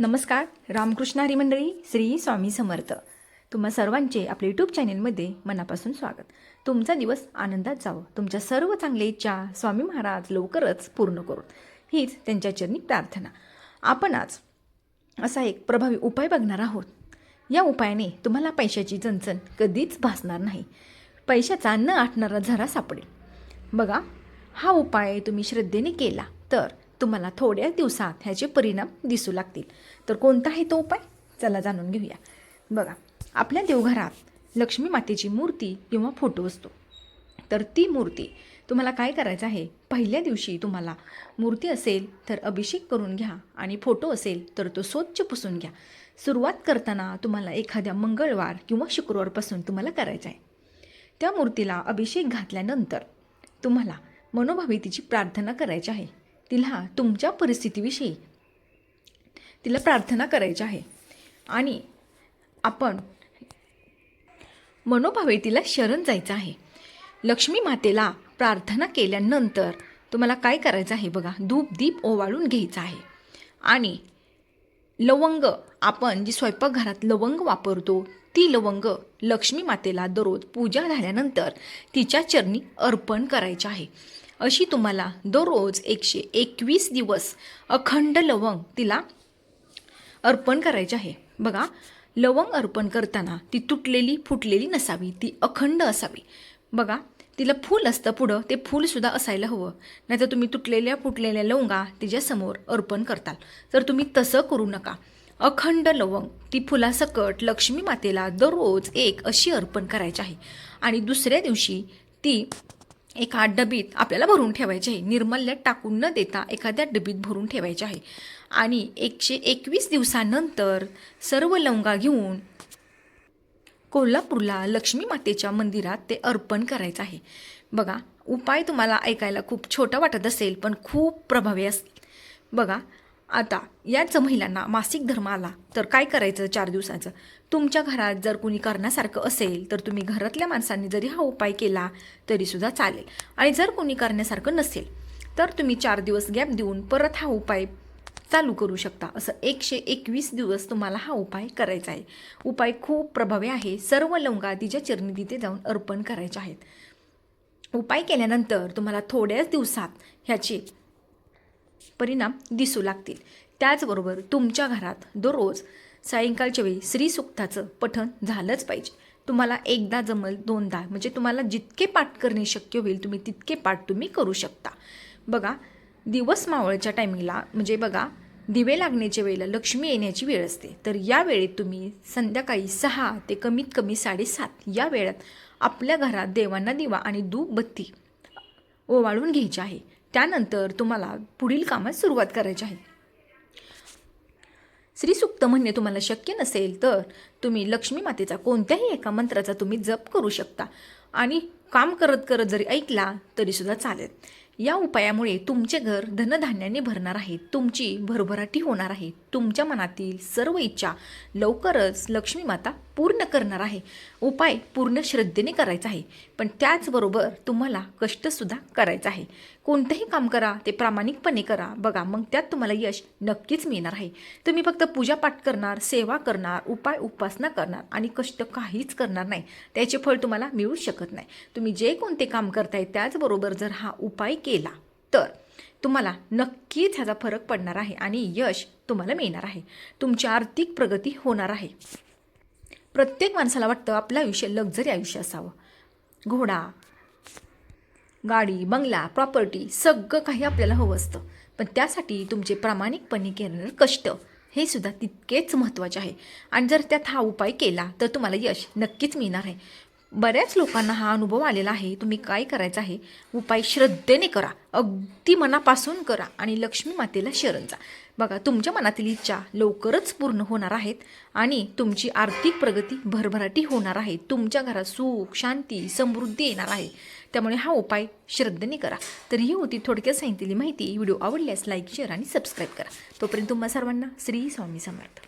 नमस्कार रामकृष्ण हरी मंडळी श्री स्वामी समर्थ. तुम्हा सर्वांचे आपल्या यूट्यूब चॅनेलमध्ये मनापासून स्वागत. तुमचा दिवस आनंदात जावं. तुमच्या सर्व चांगल्या इच्छा स्वामी महाराज लवकरच पूर्ण करून हीच त्यांच्या चरणी प्रार्थना. आपण आज असा एक प्रभावी उपाय बघणार आहोत. या उपायाने तुम्हाला पैशाची चणचण कधीच भासणार नाही. पैशाचा न आटणारा झरा सापडेल. बघा हा उपाय तुम्ही श्रद्धेने केला तर तुम्हाला थोड्या दिवसात ह्याचे परिणाम दिसू लागतील. तर कोणता आहे तो उपाय? चला जाणून घेऊया. बघा आपल्या देवघरात लक्ष्मी मातेची मूर्ती किंवा फोटो असतो. तर ती मूर्ती तुम्हाला काय करायचं आहे? पहिल्या दिवशी तुम्हाला मूर्ती असेल तर अभिषेक करून घ्या आणि फोटो असेल तर तो स्वच्छ पुसून घ्या. सुरुवात करताना तुम्हाला एखाद्या मंगळवार किंवा शुक्रवारपासून तुम्हाला करायचं आहे. त्या मूर्तीला अभिषेक घातल्यानंतर तुम्हाला मनोभावे तिची प्रार्थना करायची आहे. तिला तुमच्या परिस्थितीविषयी तिला प्रार्थना करायची आहे. आणि आपण मनोभावे तिला शरण जायचं आहे. लक्ष्मी मातेला प्रार्थना केल्यानंतर तुम्हाला काय करायचं आहे बघा? धूप दीप ओवाळून घ्यायचं आहे. आणि लवंग आपण जी स्वयंपाकघरात लवंग वापरतो ती लवंग लक्ष्मी मातेला दररोज पूजा झाल्यानंतर तिच्या चरणी अर्पण करायचे आहे. अशी तुम्हाला दररोज एकशे एकवीस दिवस अखंड लवंग तिला अर्पण करायचे आहे. बघा लवंग अर्पण करताना ती तुटलेली फुटलेली नसावी ती अखंड असावी. बघा तिला फूल असतं पुढं ते फूलसुद्धा असायला हवं. नाहीतर तुम्ही तुटलेल्या फुटलेल्या लवंगा तिच्यासमोर अर्पण करताल. तर तुम्ही तसं करू नका. अखंड लवंग ती फुलासकट लक्ष्मी मातेला दररोज एक अशी अर्पण करायची आहे. आणि दुसऱ्या दिवशी ती एका डबीत आपल्याला भरून ठेवायची आहे. निर्मल्यात टाकून न देता एखाद्या डबीत भरून ठेवायचे आहे. आणि एकशे एकवीस दिवसानंतर सर्व लवंगा घेऊन कोल्हापूरला लक्ष्मी मातेच्या मंदिरात ते अर्पण करायचं आहे. बघा उपाय तुम्हाला ऐकायला खूप छोटा वाटत असेल पण खूप प्रभावी असेल. बघा आता याच महिलांना मासिक धर्म आला तर काय करायचं चार दिवसाचं? तुमच्या घरात जर कुणी करण्यासारखं असेल तर तुम्ही घरातल्या माणसांनी जरी हा उपाय केला तरीसुद्धा चालेल. आणि जर कोणी करण्यासारखं नसेल तर तुम्ही चार दिवस गॅप देऊन परत हा उपाय चालू करू शकता. असं एकशे एकवीस दिवस तुम्हाला हा उपाय करायचा आहे. उपाय खूप प्रभावी आहे. सर्व लवंगा तिच्या चिरणी तिथे जाऊन अर्पण करायचे आहेत. उपाय केल्यानंतर तुम्हाला थोड्याच दिवसात ह्याचे परिणाम दिसू लागतील. त्याचबरोबर तुमच्या घरात दररोज सायंकाळच्या वेळी श्रीसुक्ताचं पठण झालंच पाहिजे. तुम्हाला एकदा जमल दोनदा म्हणजे तुम्हाला जितके पाठ करणे शक्य होईल तुम्ही तितके पाठ तुम्ही करू शकता. बघा दिवस मावळच्या टायमिंगला म्हणजे बघा दिवे लागण्याच्या वेळेला लक्ष्मी येण्याची वेळ असते. तर या वेळेत तुम्ही संध्याकाळी सहा ते कमीत कमी साडेसात या वेळात आपल्या घरात देवांना दिवा आणि धूप बत्ती ओवाळून घ्यायची आहे. त्यानंतर तुम्हाला पुढील कामात सुरुवात करायची आहे. श्रीसुक्त म्हणणे तुम्हाला शक्य नसेल तर तुम्ही लक्ष्मी मातेचा कोणत्याही एका मंत्राचा तुम्ही जप करू शकता. आणि काम करत करत जरी ऐकला तरीसुद्धा चालेल. या उपायामुळे तुमचे घर धनधान्याने भरणार आहे. तुमची भरभराटी होणार आहे. तुमच्या मनातील सर्व इच्छा लवकरच लक्ष्मी माता पूर्ण करणार आहे. उपाय पूर्ण श्रद्धेने करायचा आहे. पण त्याचबरोबर तुम्हाला कष्टसुद्धा करायचं आहे. कोणतंही काम करा ते प्रामाणिकपणे करा. बघा मग त्यात तुम्हाला यश नक्कीच मिळणार आहे. तुम्ही फक्त पूजापाठ करणार सेवा करणार उपाय उपासना करणार आणि कष्ट काहीच करणार नाही. त्याचे फळ तुम्हाला मिळू शकत नाही. तुम्ही जे कोणते काम करताय त्याचबरोबर जर हा उपाय केला तर तुम्हाला नक्कीच ह्याचा फरक पडणार आहे आणि यश तुम्हाला मिळणार आहे. तुमची आर्थिक प्रगती होणार आहे. प्रत्येक माणसाला वाटतं आपलं आयुष्य लक्झरी आयुष्य असावं. घोडा गाडी बंगला प्रॉपर्टी सगळं काही आपल्याला हवं असतं. पण त्यासाठी तुमचे प्रामाणिकपणे केलेलं कष्ट हे सुद्धा तितकेच महत्त्वाचे आहे. आणि जर त्यात हा उपाय केला तर तुम्हाला यश नक्कीच मिळणार आहे. बऱ्याच लोकांना हा अनुभव आलेला आहे. तुम्ही काय करायचं आहे? उपाय श्रद्धेने करा. अगदी मनापासून करा आणि लक्ष्मी मातेला शरण जा. बघा तुमच्या मनातील इच्छा लवकरच पूर्ण होणार आहेत आणि तुमची आर्थिक प्रगती भरभराटी होणार आहे. तुमच्या घरात सुख शांती समृद्धी येणार आहे. त्यामुळे हा उपाय श्रद्धेने करा. तर ही होती थोडक्यात सांगितलेली माहिती. व्हिडिओ आवडल्यास लाईक शेअर आणि सबस्क्राईब करा. तोपर्यंत तुम्हा सर्वांना श्री स्वामी समर्थ.